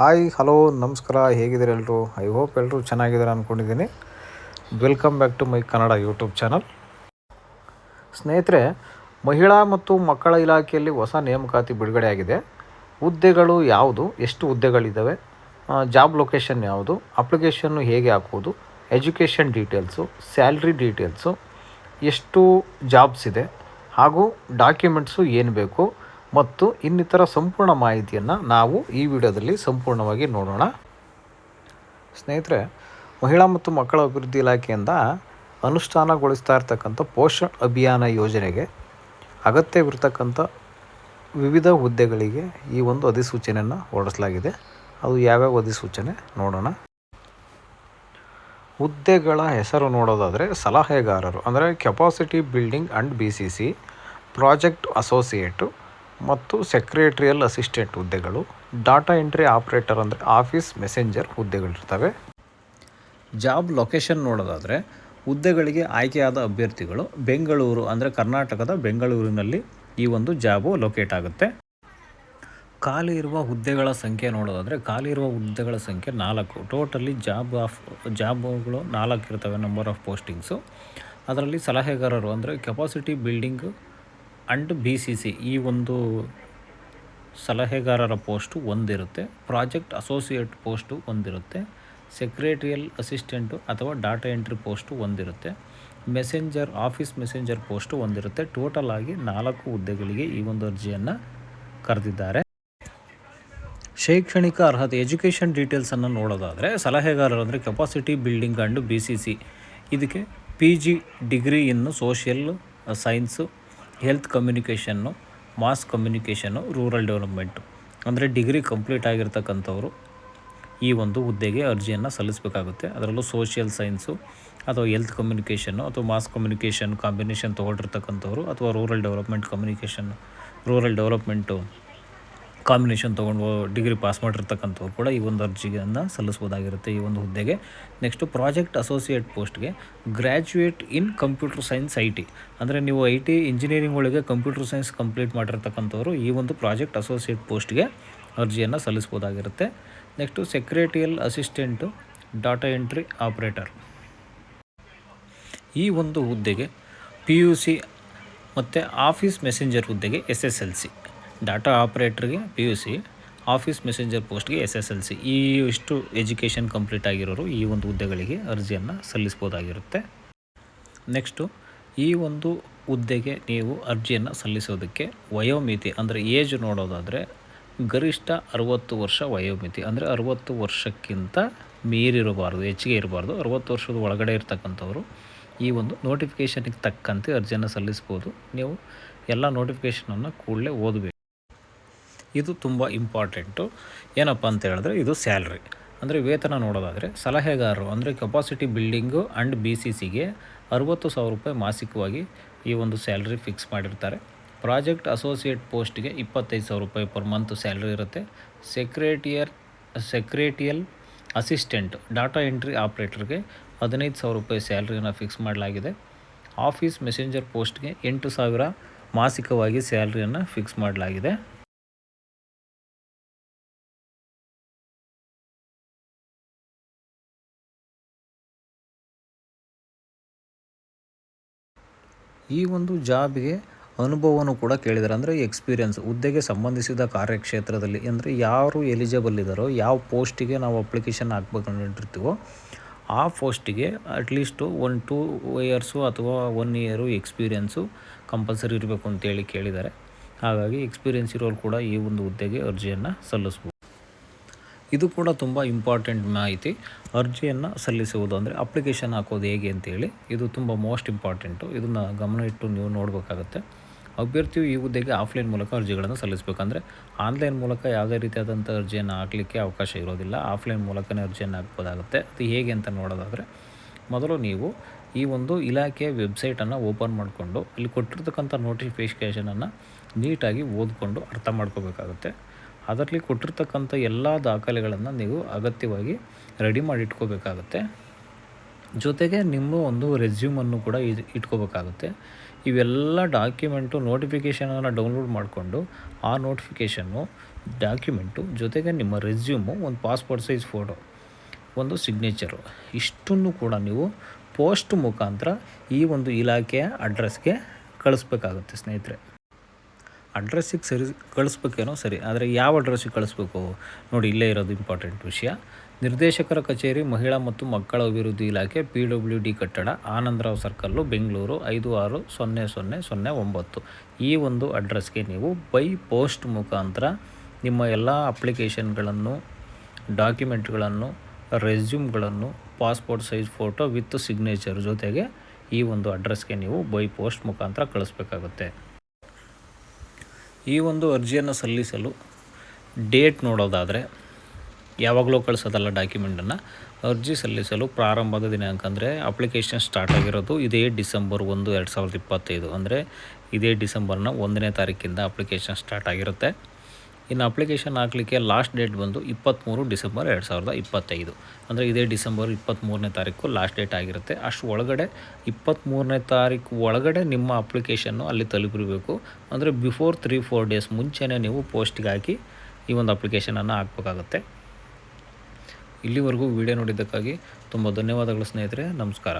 Hi hello ನಮಸ್ಕಾರ, ಹೇಗಿದ್ದೀರಿ ಎಲ್ಲರೂ ಐ ಹೋಪ್ ಎಲ್ಲರೂ ಚೆನ್ನಾಗಿದ್ದಾರೆ ಅಂದ್ಕೊಂಡಿದ್ದೀನಿ welcome back to my Kannada YouTube channel ಸ್ನೇಹಿತರೆ, ಮಹಿಳಾ ಮತ್ತು ಮಕ್ಕಳ ಇಲಾಖೆಯಲ್ಲಿ ಹೊಸ ನೇಮಕಾತಿ ಬಿಡುಗಡೆಯಾಗಿದೆ ಹುದ್ದೆಗಳು ಯಾವುದು? ಎಷ್ಟು ಹುದ್ದೆಗಳಿದ್ದಾವೆ? ಜಾಬ್ ಲೊಕೇಶನ್ ಯಾವುದು? ಅಪ್ಲಿಕೇಶನ್ನು ಹೇಗೆ ಹಾಕುವುದು? ಎಜುಕೇಷನ್ ಡೀಟೇಲ್ಸು ಸ್ಯಾಲ್ರಿ ಡೀಟೇಲ್ಸು ಎಷ್ಟು ಜಾಬ್ಸ್ ಇದೆ? ಹಾಗೂ ಡಾಕ್ಯುಮೆಂಟ್ಸು ಏನು ಬೇಕು? ಮತ್ತು ಇನ್ನಿತರ ಸಂಪೂರ್ಣ ಮಾಹಿತಿಯನ್ನು ನಾವು ಈ ವಿಡಿಯೋದಲ್ಲಿ ಸಂಪೂರ್ಣವಾಗಿ ನೋಡೋಣ. ಸ್ನೇಹಿತರೆ, ಮಹಿಳಾ ಮತ್ತು ಮಕ್ಕಳ ಅಭಿವೃದ್ಧಿ ಇಲಾಖೆಯಿಂದ ಅನುಷ್ಠಾನಗೊಳಿಸ್ತಾ ಇರ್ತಕ್ಕಂಥ ಪೋಷಣ್ ಅಭಿಯಾನ ಯೋಜನೆಗೆ ಅಗತ್ಯವಿರತಕ್ಕಂಥ ವಿವಿಧ ಹುದ್ದೆಗಳಿಗೆ ಈ ಒಂದು ಅಧಿಸೂಚನೆಯನ್ನು ಹೊರಡಿಸಲಾಗಿದೆ. ಅದು ಯಾವ್ಯಾವ ಅಧಿಸೂಚನೆ ನೋಡೋಣ. ಹುದ್ದೆಗಳ ಹೆಸರು ನೋಡೋದಾದರೆ ಸಲಹೆಗಾರರು, ಅಂದರೆ capacity building and B C C project associate ಮತ್ತು ಸೆಕ್ರೆಟ್ರಿಯಲ್ ಅಸಿಸ್ಟೆಂಟ್ ಹುದ್ದೆಗಳು, ಡಾಟಾ ಎಂಟ್ರಿ ಆಪ್ರೇಟರ್ ಅಂದರೆ ಆಫೀಸ್ ಮೆಸೆಂಜರ್ ಹುದ್ದೆಗಳಿರ್ತವೆ. ಜಾಬ್ ಲೊಕೇಶನ್ ನೋಡೋದಾದರೆ ಹುದ್ದೆಗಳಿಗೆ ಆಯ್ಕೆಯಾದ ಅಭ್ಯರ್ಥಿಗಳು ಬೆಂಗಳೂರು ಅಂದರೆ ಕರ್ನಾಟಕದ ಬೆಂಗಳೂರಿನಲ್ಲಿ ಈ ಒಂದು ಜಾಬು ಲೊಕೇಟ್ ಆಗುತ್ತೆ. ಖಾಲಿ ಇರುವ ಹುದ್ದೆಗಳ ಸಂಖ್ಯೆ ನೋಡೋದಾದರೆ ಖಾಲಿ ಇರುವ ಹುದ್ದೆಗಳ ಸಂಖ್ಯೆ ನಾಲ್ಕು. ಟೋಟಲಿ ಜಾಬ್ ಆಫ್, ಜಾಬ್ಗಳು ನಾಲ್ಕು ಇರ್ತವೆ ನಂಬರ್ ಆಫ್ ಪೋಸ್ಟಿಂಗ್ಸು ಅದರಲ್ಲಿ ಸಲಹೆಗಾರರು ಅಂದರೆ capacity building and B C C ಈ ಒಂದು ಸಲಹೆಗಾರರ ಪೋಸ್ಟು ಒಂದಿರುತ್ತೆ. ಪ್ರಾಜೆಕ್ಟ್ ಅಸೋಸಿಯೇಟ್ ಪೋಸ್ಟು ಒಂದಿರುತ್ತೆ. ಸೆಕ್ರೆಟರಿಯಲ್ ಅಸಿಸ್ಟೆಂಟು ಅಥವಾ ಡಾಟಾ ಎಂಟ್ರಿ ಪೋಸ್ಟು ಒಂದಿರುತ್ತೆ. ಮೆಸೆಂಜರ್, ಆಫೀಸ್ ಮೆಸೆಂಜರ್ ಪೋಸ್ಟು ಒಂದಿರುತ್ತೆ. ಟೋಟಲ್ ಆಗಿ ನಾಲ್ಕು ಹುದ್ದೆಗಳಿಗೆ ಈ ಒಂದು ಅರ್ಜಿಯನ್ನು ಕರೆದಿದ್ದಾರೆ. ಶೈಕ್ಷಣಿಕ ಅರ್ಹತೆ, ಎಜುಕೇಷನ್ ಡೀಟೇಲ್ಸನ್ನು ನೋಡೋದಾದರೆ ಸಲಹೆಗಾರರು ಅಂದರೆ capacity building and B C C. ಇದಕ್ಕೆ ಪಿ ಜಿ ಡಿಗ್ರಿ ಇನ್ನು social science health communication mass communication rural development ಅಂದರೆ ಡಿಗ್ರಿ ಕಂಪ್ಲೀಟ್ ಆಗಿರ್ತಕ್ಕಂಥವ್ರು ಈ ಒಂದು ಹುದ್ದೆಗೆ ಅರ್ಜಿಯನ್ನು ಸಲ್ಲಿಸಬೇಕಾಗುತ್ತೆ. ಅದರಲ್ಲೂ ಸೋಷಿಯಲ್ ಸೈನ್ಸು ಅಥವಾ ಹೆಲ್ತ್ ಕಮ್ಯುನಿಕೇಷನ್ನು ಅಥವಾ ಮಾಸ್ ಕಮ್ಯುನಿಕೇಷನ್ ಕಾಂಬಿನೇಷನ್ ತೊಗೊಂಡಿರ್ತಕ್ಕಂಥವ್ರು ಅಥವಾ rural development communication rural development combination ತೊಗೊಂಡು ಡಿಗ್ರಿ ಪಾಸ್ ಮಾಡಿರ್ತಕ್ಕಂಥವ್ರು ಕೂಡ ಈ ಒಂದು ಅರ್ಜಿಯನ್ನು ಸಲ್ಲಿಸ್ಬೋದಾಗಿರುತ್ತೆ ಈ ಒಂದು ಹುದ್ದೆಗೆ. ನೆಕ್ಸ್ಟು ಪ್ರಾಜೆಕ್ಟ್ ಅಸೋಸಿಯೇಟ್ ಪೋಸ್ಟ್ಗೆ graduate in computer science I T ಅಂದರೆ ನೀವು ಐ ಟಿ ಇಂಜಿನಿಯರಿಂಗ್ ಒಳಗೆ ಕಂಪ್ಯೂಟರ್ ಸೈನ್ಸ್ ಕಂಪ್ಲೀಟ್ ಮಾಡಿರ್ತಕ್ಕಂಥವ್ರು ಈ ಒಂದು ಪ್ರಾಜೆಕ್ಟ್ ಅಸೋಸಿಯೇಟ್ ಪೋಸ್ಟ್ಗೆ ಅರ್ಜಿಯನ್ನು ಸಲ್ಲಿಸ್ಬೋದಾಗಿರುತ್ತೆ next secretarial assistant data entry operator ಈ ಒಂದು ಹುದ್ದೆಗೆ ಪಿ ಯು ಸಿ ಮತ್ತು ಆಫೀಸ್ ಮೆಸೆಂಜರ್ ಹುದ್ದೆಗೆ S S L C data ಆಪ್ರೇಟ್ರಿಗೆ P U C office messenger ಪೋಸ್ಟ್ಗೆ ಎಸ್ ಎಸ್ ಎಲ್ ಸಿ ಈ ಇಷ್ಟು ಎಜುಕೇಷನ್ ಕಂಪ್ಲೀಟ್ ಆಗಿರೋರು ಈ ಒಂದು ಹುದ್ದೆಗಳಿಗೆ ಅರ್ಜಿಯನ್ನು ಸಲ್ಲಿಸ್ಬೋದಾಗಿರುತ್ತೆ ನೆಕ್ಸ್ಟು ಈ ಒಂದು ಹುದ್ದೆಗೆ ನೀವು ಅರ್ಜಿಯನ್ನು ಸಲ್ಲಿಸೋದಕ್ಕೆ ವಯೋಮಿತಿ, ಅಂದರೆ ಏಜ್ ನೋಡೋದಾದರೆ ಗರಿಷ್ಠ ಅರುವತ್ತು ವರ್ಷ ವಯೋಮಿತಿ, ಅಂದರೆ ಅರುವತ್ತು ವರ್ಷಕ್ಕಿಂತ ಮೀರಿರಬಾರ್ದು, ಹೆಚ್ಚಿಗೆ ಇರಬಾರ್ದು. ಅರುವತ್ತು ವರ್ಷದ ಒಳಗಡೆ ಇರ್ತಕ್ಕಂಥವ್ರು ಈ ಒಂದು ನೋಟಿಫಿಕೇಷನಿಗೆ ತಕ್ಕಂತೆ ಅರ್ಜಿಯನ್ನು ಸಲ್ಲಿಸ್ಬೋದು ನೀವು ಎಲ್ಲ ನೋಟಿಫಿಕೇಷನನ್ನು ಕೂಡಲೇ ಓದಬೇಕು. ಇದು ತುಂಬ ಇಂಪಾರ್ಟೆಂಟು. ಏನಪ್ಪ ಅಂತ ಹೇಳಿದ್ರೆ ಇದು ಸ್ಯಾಲ್ರಿ. ಅಂದರೆ ವೇತನ ನೋಡೋದಾದರೆ ಸಲಹೆಗಾರರು, ಅಂದರೆ capacity building and B C ಸಿಗೆ ಅರುವತ್ತು ಸಾವಿರ ರೂಪಾಯಿ ಮಾಸಿಕವಾಗಿ ಈ ಒಂದು ಸ್ಯಾಲ್ರಿ ಫಿಕ್ಸ್ ಮಾಡಿರ್ತಾರೆ. ಪ್ರಾಜೆಕ್ಟ್ ಅಸೋಸಿಯೇಟ್ ಪೋಸ್ಟ್ಗೆ ಇಪ್ಪತ್ತೈದು ಸಾವಿರ ರೂಪಾಯಿ ಪರ್ ಮಂತ್ ಸ್ಯಾಲ್ರಿ ಇರುತ್ತೆ. Secretary secretarial assistant data entry ಆಪ್ರೇಟರ್ಗೆ ಹದಿನೈದು ಸಾವಿರ ರೂಪಾಯಿ ಸ್ಯಾಲ್ರಿಯನ್ನು ಫಿಕ್ಸ್ ಮಾಡಲಾಗಿದೆ. ಆಫೀಸ್ ಮೆಸೆಂಜರ್ ಪೋಸ್ಟ್ಗೆ ಎಂಟು ಸಾವಿರ ಮಾಸಿಕವಾಗಿ ಸ್ಯಾಲ್ರಿಯನ್ನು ಫಿಕ್ಸ್ ಮಾಡಲಾಗಿದೆ. ಈ ಒಂದು ಜಾಬ್ಗೆ ಅನುಭವವನ್ನು ಕೂಡ ಕೇಳಿದ್ದಾರೆ ಅಂದರೆ ಎಕ್ಸ್ಪೀರಿಯನ್ಸ್ ಹುದ್ದೆಗೆ ಸಂಬಂಧಿಸಿದ ಕಾರ್ಯಕ್ಷೇತ್ರದಲ್ಲಿ ಅಂದರೆ ಯಾರು ಎಲಿಜಿಬಲ್ ಇದ್ದಾರೋ, ಯಾವ ಪೋಸ್ಟಿಗೆ ನಾವು ಅಪ್ಲಿಕೇಶನ್ ಹಾಕ್ಬೇಕಂದಿರ್ತೀವೋ ಆ ಪೋಸ್ಟಿಗೆ at least one two years ಅಥವಾ ಒನ್ ಇಯರು ಎಕ್ಸ್ಪೀರಿಯನ್ಸು ಕಂಪಲ್ಸರಿ ಇರಬೇಕು ಅಂತೇಳಿ ಕೇಳಿದ್ದಾರೆ ಹಾಗಾಗಿ ಎಕ್ಸ್ಪೀರಿಯೆನ್ಸ್ ಇರೋರು ಕೂಡ ಈ ಒಂದು ಹುದ್ದೆಗೆ ಅರ್ಜಿಯನ್ನು ಸಲ್ಲಿಸ್ಬೋದು. ಇದು ಕೂಡ ತುಂಬ ಇಂಪಾರ್ಟೆಂಟ್ ಮಾಹಿತಿ. ಅರ್ಜಿಯನ್ನು ಸಲ್ಲಿಸುವುದು ಅಂದರೆ ಅಪ್ಲಿಕೇಶನ್ ಹಾಕೋದು ಹೇಗೆ ಅಂತೇಳಿ ಇದು ತುಂಬ ಮೋಸ್ಟ್ ಇಂಪಾರ್ಟೆಂಟು ಇದನ್ನು ಗಮನ ಇಟ್ಟು ನೀವು ನೋಡಬೇಕಾಗತ್ತೆ. ಅಭ್ಯರ್ಥಿಯು ಈ ಹುದ್ದೆಗೆ ಆಫ್ಲೈನ್ ಮೂಲಕ ಅರ್ಜಿಗಳನ್ನು ಸಲ್ಲಿಸಬೇಕಂದ್ರೆ ಆನ್ಲೈನ್ ಮೂಲಕ ಯಾವುದೇ ರೀತಿಯಾದಂಥ ಅರ್ಜಿಯನ್ನು ಹಾಕಲಿಕ್ಕೆ ಅವಕಾಶ ಇರೋದಿಲ್ಲ. ಆಫ್ಲೈನ್ ಮೂಲಕನೇ ಅರ್ಜಿಯನ್ನು ಹಾಕ್ಬೋದಾಗುತ್ತೆ. ಅದು ಹೇಗೆ ಅಂತ ನೋಡೋದಾದರೆ ಮೊದಲು ನೀವು ಈ ಒಂದು ಇಲಾಖೆಯ ವೆಬ್ಸೈಟನ್ನು ಓಪನ್ ಮಾಡಿಕೊಂಡು ಅಲ್ಲಿ ಕೊಟ್ಟಿರ್ತಕ್ಕಂಥ ನೋಟಿಫಿಕೇಷನನ್ನು ನೀಟಾಗಿ ಓದಿಕೊಂಡು ಅರ್ಥ ಮಾಡ್ಕೋಬೇಕಾಗುತ್ತೆ. ಅದರಲ್ಲಿ ಕೊಟ್ಟಿರ್ತಕ್ಕಂಥ ಎಲ್ಲ ದಾಖಲೆಗಳನ್ನು ನೀವು ಅಗತ್ಯವಾಗಿ ರೆಡಿ ಮಾಡಿ ಇಟ್ಕೋಬೇಕಾಗುತ್ತೆ. ಜೊತೆಗೆ ನಿಮ್ಮ ಒಂದು ರೆಸ್ಯೂಮನ್ನು ಕೂಡ ಇಟ್ಕೋಬೇಕಾಗುತ್ತೆ. ಇವೆಲ್ಲ ಡಾಕ್ಯುಮೆಂಟು ನೋಟಿಫಿಕೇಷನನ್ನು ಡೌನ್ಲೋಡ್ ಮಾಡಿಕೊಂಡು ಆ ನೋಟಿಫಿಕೇಷನ್ನು ಡಾಕ್ಯುಮೆಂಟು ಜೊತೆಗೆ ನಿಮ್ಮ ರೆಸ್ಯೂಮು ಒಂದು ಪಾಸ್ಪೋರ್ಟ್ ಸೈಜ್ ಫೋಟೋ ಒಂದು ಸಿಗ್ನೇಚರು ಇಷ್ಟನ್ನು ಕೂಡ ನೀವು ಪೋಸ್ಟ್ ಮುಖಾಂತರ ಈ ಒಂದು ಇಲಾಖೆಯ ಅಡ್ರೆಸ್ಗೆ ಕಳಿಸ್ಬೇಕಾಗುತ್ತೆ ಸ್ನೇಹಿತರೆ. ಅಡ್ರೆಸ್ಸಿಗೆ ಸರಿ ಕಳಿಸ್ಬೇಕೇನೋ ಸರಿ, ಆದರೆ ಯಾವ ಅಡ್ರೆಸ್ಸಿಗೆ ಕಳಿಸ್ಬೇಕು? ನೋಡಿ, ಇಲ್ಲೇ ಇರೋದು ಇಂಪಾರ್ಟೆಂಟ್ ವಿಷಯ. ನಿರ್ದೇಶಕರ ಕಚೇರಿ, ಮಹಿಳಾ ಮತ್ತು ಮಕ್ಕಳ ಅಭಿವೃದ್ಧಿ ಇಲಾಖೆ, ಪಿ ಡಬ್ಲ್ಯೂ ಡಿ ಕಟ್ಟಡ, ಆನಂದರಾವ್ ಸರ್ಕಲ್ಲು, ಬೆಂಗಳೂರು, ಐದು ಆರು ಸೊನ್ನೆ ಸೊನ್ನೆ ಸೊನ್ನೆ ಒಂಬತ್ತು. ಈ ಒಂದು ಅಡ್ರೆಸ್ಗೆ ನೀವು ಬೈ ಪೋಸ್ಟ್ ಮುಖಾಂತರ ನಿಮ್ಮ ಎಲ್ಲ ಅಪ್ಲಿಕೇಶನ್ಗಳನ್ನು, ಡಾಕ್ಯುಮೆಂಟ್ಗಳನ್ನು, ರೆಸ್ಯೂಮ್ಗಳನ್ನು, passport size photo with signature ಜೊತೆಗೆ ಈ ಒಂದು ಅಡ್ರೆಸ್ಗೆ ನೀವು ಬೈ ಪೋಸ್ಟ್ ಮುಖಾಂತರ ಕಳಿಸ್ಬೇಕಾಗುತ್ತೆ. ಈ ಒಂದು ಅರ್ಜಿಯನ್ನು ಸಲ್ಲಿಸಲು ಡೇಟ್ ನೋಡೋದಾದರೆ ಯಾವಾಗಲೂ ಕಳಿಸೋದಲ್ಲ ಡಾಕ್ಯುಮೆಂಟನ್ನು, ಅರ್ಜಿ ಸಲ್ಲಿಸಲು ಪ್ರಾರಂಭದ ದಿನಾಂಕ ಅಂದರೆ ಅಪ್ಲಿಕೇಶನ್ ಸ್ಟಾರ್ಟ್ ಆಗಿರೋದು ಇದೇ ಡಿಸೆಂಬರ್ ಒಂದು, ಎರಡು ಸಾವಿರದ ಇಪ್ಪತ್ತೈದು. ಅಂದರೆ ಇದೇ ಡಿಸೆಂಬರ್ನ ಒಂದನೇ ತಾರೀಕಿಂದ ಅಪ್ಲಿಕೇಶನ್ ಸ್ಟಾರ್ಟ್ ಆಗಿರುತ್ತೆ. ಇನ್ನು ಅಪ್ಲಿಕೇಶನ್ ಹಾಕಲಿಕ್ಕೆ ಲಾಸ್ಟ್ ಡೇಟ್ ಬಂದು ಇಪ್ಪತ್ತ್ಮೂರು ಡಿಸೆಂಬರ್ ಎರಡು ಸಾವಿರದ ಇಪ್ಪತ್ತೈದು. ಅಂದರೆ ಇದೇ ಡಿಸೆಂಬರ್ ಇಪ್ಪತ್ತ್ಮೂರನೇ ತಾರೀಕು ಲಾಸ್ಟ್ ಡೇಟ್ ಆಗಿರುತ್ತೆ. ಅಷ್ಟು ಒಳಗಡೆ ಇಪ್ಪತ್ತ್ಮೂರನೇ ತಾರೀಕು ಒಳಗಡೆ ನಿಮ್ಮ ಅಪ್ಲಿಕೇಶನ್ನು ಅಲ್ಲಿ ತಲುಪಿರಬೇಕು. ಅಂದರೆ ಬಿಫೋರ್ ತ್ರೀ ಫೋರ್ ಡೇಸ್ ಮುಂಚೆನೇ ನೀವು ಪೋಸ್ಟ್ಗೆ ಹಾಕಿ ಈ ಒಂದು ಅಪ್ಲಿಕೇಶನನ್ನು ಹಾಕ್ಬೇಕಾಗುತ್ತೆ. ಇಲ್ಲಿವರೆಗೂ ವಿಡಿಯೋ ನೋಡಿದ್ದಕ್ಕಾಗಿ ತುಂಬ ಧನ್ಯವಾದಗಳು ಸ್ನೇಹಿತರೆ. ನಮಸ್ಕಾರ.